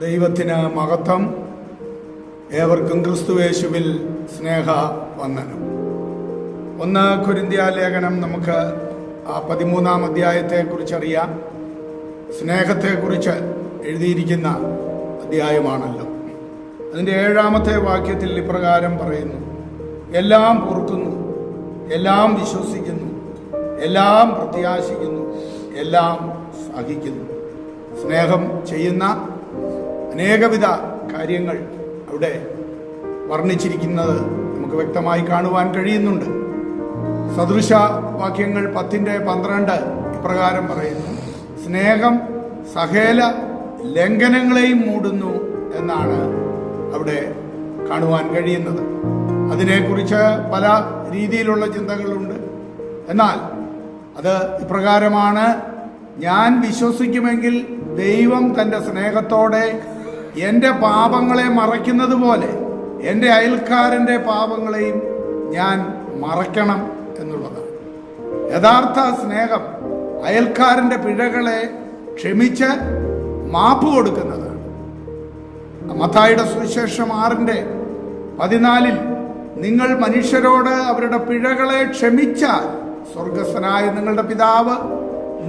ദൈവത്തിന് മഹത്വം. ഏവർക്കും ക്രിസ്തുവേശുവിൽ സ്നേഹ വന്ദനം. ഒന്ന് കുരിന്തിയ ലേഖനം നമുക്ക് ആ പതിമൂന്നാം അധ്യായത്തെക്കുറിച്ച് അറിയാം സ്നേഹത്തെക്കുറിച്ച് എഴുതിയിരിക്കുന്ന അധ്യായമാണല്ലോ. അതിന്റെ ഏഴാമത്തെ വാക്യത്തിൽ ഇപ്രകാരം പറയുന്നു. എല്ലാം ഓർക്കുന്നു എല്ലാം വിശ്വസിക്കുന്നു എല്ലാം പ്രത്യാശിക്കുന്നു എല്ലാം സഹിക്കുന്നു. സ്നേഹം ചെയ്യുന്ന അനേകവിധ കാര്യങ്ങൾ അവിടെ വർണിച്ചിരിക്കുന്നത് നമുക്ക് വ്യക്തമായി കാണുവാൻ കഴിയുന്നുണ്ട്. സദൃശ വാക്യങ്ങൾ പത്തിന്റെ പന്ത്രണ്ട് ഇപ്രകാരം പറയുന്നു. സ്നേഹം സഹേല ലംഘനങ്ങളെയും മൂടുന്നു എന്നാണ് അവിടെ കാണുവാൻ കഴിയുന്നത്. അതിനെക്കുറിച്ച് പല രീതിയിലുള്ള ചിന്തകളുണ്ട്. എന്നാൽ അത് ഇപ്രകാരമാണ്. ഞാൻ വിശ്വസിക്കുമെങ്കിൽ ദൈവം തന്റെ സ്നേഹത്തോടെ എന്റെ പാപങ്ങളെ മറയ്ക്കുന്നത് പോലെ എന്റെ അയൽക്കാരന്റെ പാപങ്ങളെയും ഞാൻ മറയ്ക്കണം എന്നുള്ളതാണ്. യഥാർത്ഥ സ്നേഹം അയൽക്കാരന്റെ പിഴകളെ ക്ഷമിച്ച് മാപ്പ് കൊടുക്കുന്നതാണ്. മത്തായിയുടെ സുവിശേഷം ആറിന്റെ പതിനാലിൽ നിങ്ങൾ മനുഷ്യരോട് അവരുടെ പിഴകളെ ക്ഷമിച്ചാൽ സ്വർഗസ്വനായ നിങ്ങളുടെ പിതാവ്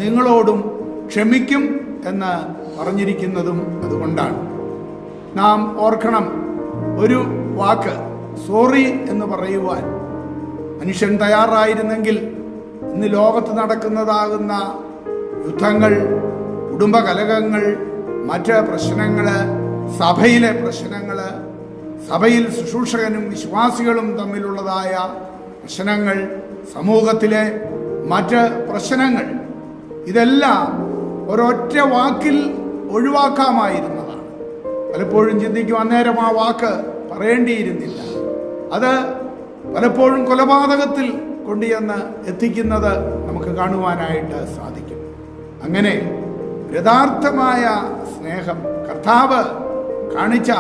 നിങ്ങളോടും ക്ഷമിക്കും. എന്ന് പറഞ്ഞിരിക്കുന്നതും അതുകൊണ്ടാണ്. നാം ഓർക്കണം ഒരു വാക്ക് സോറി എന്ന് പറയുവാൻ. മനുഷ്യൻ തയ്യാറായിരുന്നെങ്കിൽ ഇന്ന് ലോകത്ത് നടക്കുന്നതാകുന്ന യുദ്ധങ്ങൾ കുടുംബകലകങ്ങൾ മറ്റ് പ്രശ്നങ്ങൾ സഭയിലെ പ്രശ്നങ്ങൾ സഭയിൽ ശുശ്രൂഷകനും വിശ്വാസികളും തമ്മിലുള്ളതായ പ്രശ്നങ്ങൾ സമൂഹത്തിലെ മറ്റ് പ്രശ്നങ്ങൾ ഇതെല്ലാം ഒരൊറ്റ വാക്കിൽ ഒഴിവാക്കാമായിരുന്നതാണ്. പലപ്പോഴും ചിന്തിക്കും അന്നേരം ആ വാക്ക് പറയേണ്ടിയിരുന്നില്ല. അത് പലപ്പോഴും കൊലപാതകത്തിൽ കൊണ്ടുചെന്ന് എത്തിക്കുന്നത് നമുക്ക് കാണുവാനായിട്ട് സാധിക്കും. അങ്ങനെ യഥാർത്ഥമായ സ്നേഹം കർത്താവ് കാണിച്ച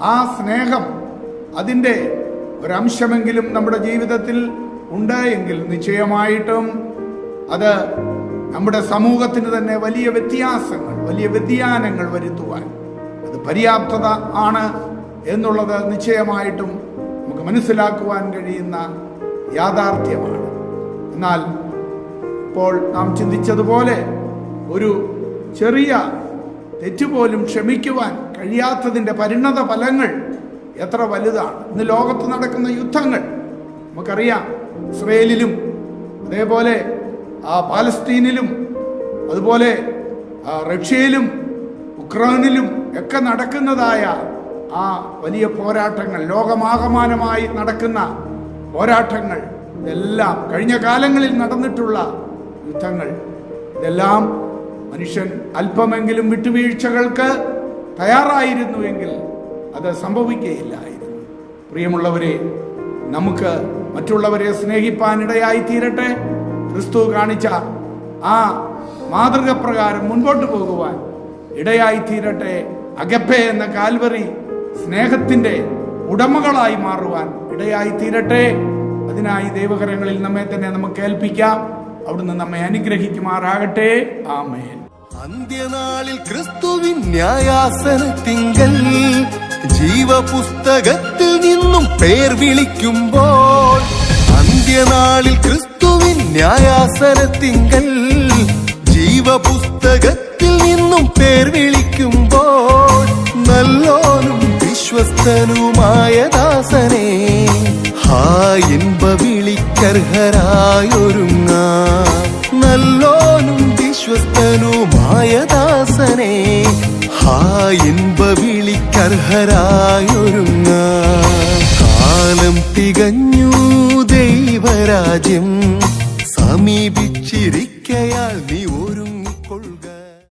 ആ സ്നേഹം അതിന്റെ ഒരംശമെങ്കിലും നമ്മുടെ ജീവിതത്തിൽ ഉണ്ട് എങ്കിൽ നിശ്ചയമായിട്ടും അത് നമ്മുടെ സമൂഹത്തിന് തന്നെ വലിയ വ്യത്യാസങ്ങൾ വലിയ വ്യതിയാനങ്ങൾ വരുത്തുവാൻ. അത് പര്യാപ്തത ആണ് എന്നുള്ളത് നിശ്ചയമായിട്ടും നമുക്ക് മനസ്സിലാക്കുവാൻ കഴിയുന്ന യാഥാർത്ഥ്യമാണ്. എന്നാൽ ഇപ്പോൾ നാം ചിന്തിച്ചതുപോലെ ഒരു ചെറിയ തെറ്റുപോലും ക്ഷമിക്കുവാൻ കഴിയാത്തതിന്റെ പരിണത ഫലങ്ങൾ എത്ര വലുതാണ്. ഇന്ന് ലോകത്ത് നടക്കുന്ന യുദ്ധങ്ങൾ നമുക്കറിയാം ഇസ്രയേലിലും അതേപോലെ ആ പാലസ്തീനിലും അതുപോലെ റഷ്യയിലും ഉക്രൈനിലും ഒക്കെ നടക്കുന്നതായ ആ വലിയ പോരാട്ടങ്ങൾ ലോകമാകമാനമായി നടക്കുന്ന പോരാട്ടങ്ങൾ ഇതെല്ലാം കഴിഞ്ഞ കാലങ്ങളിൽ നടന്നിട്ടുള്ള യുദ്ധങ്ങൾ ഇതെല്ലാം മനുഷ്യൻ അല്പമെങ്കിലും വിട്ടുവീഴ്ചകൾക്ക് തയ്യാറായിരുന്നുവെങ്കിൽ അത് സംഭവിക്കുകയില്ലായിരുന്നു. പ്രിയമുള്ളവരെ നമുക്ക് മറ്റുള്ളവരെ സ്നേഹിപ്പാനിടയായി തീരട്ടെ. ക്രിസ്തു കാണിച്ച ആ മാതൃക പ്രകാരം മുൻപോട്ട് പോകുവാൻ ഇടയായി തീരട്ടെ. അഗപ്പെ എന്ന കാൽവറി സ്നേഹത്തിന്റെ ഉടമകളായി മാറുവാൻ ഇടയായി തീരട്ടെ. അതിനായി ദൈവകരങ്ങളിൽ നമ്മെ തന്നെ നമുക്ക് ഏൽപ്പിക്കാം. അവിടുന്ന് നമ്മെ അനുഗ്രഹിക്കുമാറാകട്ടെ. ആമേൻ. അന്ത്യനാളിൽ ക്രിസ്തുവിൻ ന്യായാസനത്തിങ്കൽ ജീവപുസ്തകത്തിൽ നിന്നും പേർ വിളിക്കുമ്പോൾ അന്ത്യനാളിൽ ന്യായാസനത്തിങ്കൽ ജീവപുസ്തകത്തിൽ നിന്നും പേർ വിളിക്കുമ്പോൾ നല്ലോനും വിശ്വസ്തനുമായ ദാസനെ ഹാ ഇൻപ വിളിക്കർഹരായൊരുങ്ങ. നല്ലോനും വിശ്വസ്തനുമായ ദാസനെ ഹാ ഇൻപ വിളിക്കർഹരായൊരുങ്ങ. കാലം തികഞ്ഞു ദൈവരാജ്യം സമീപിച്ചിരിക്കയാൽ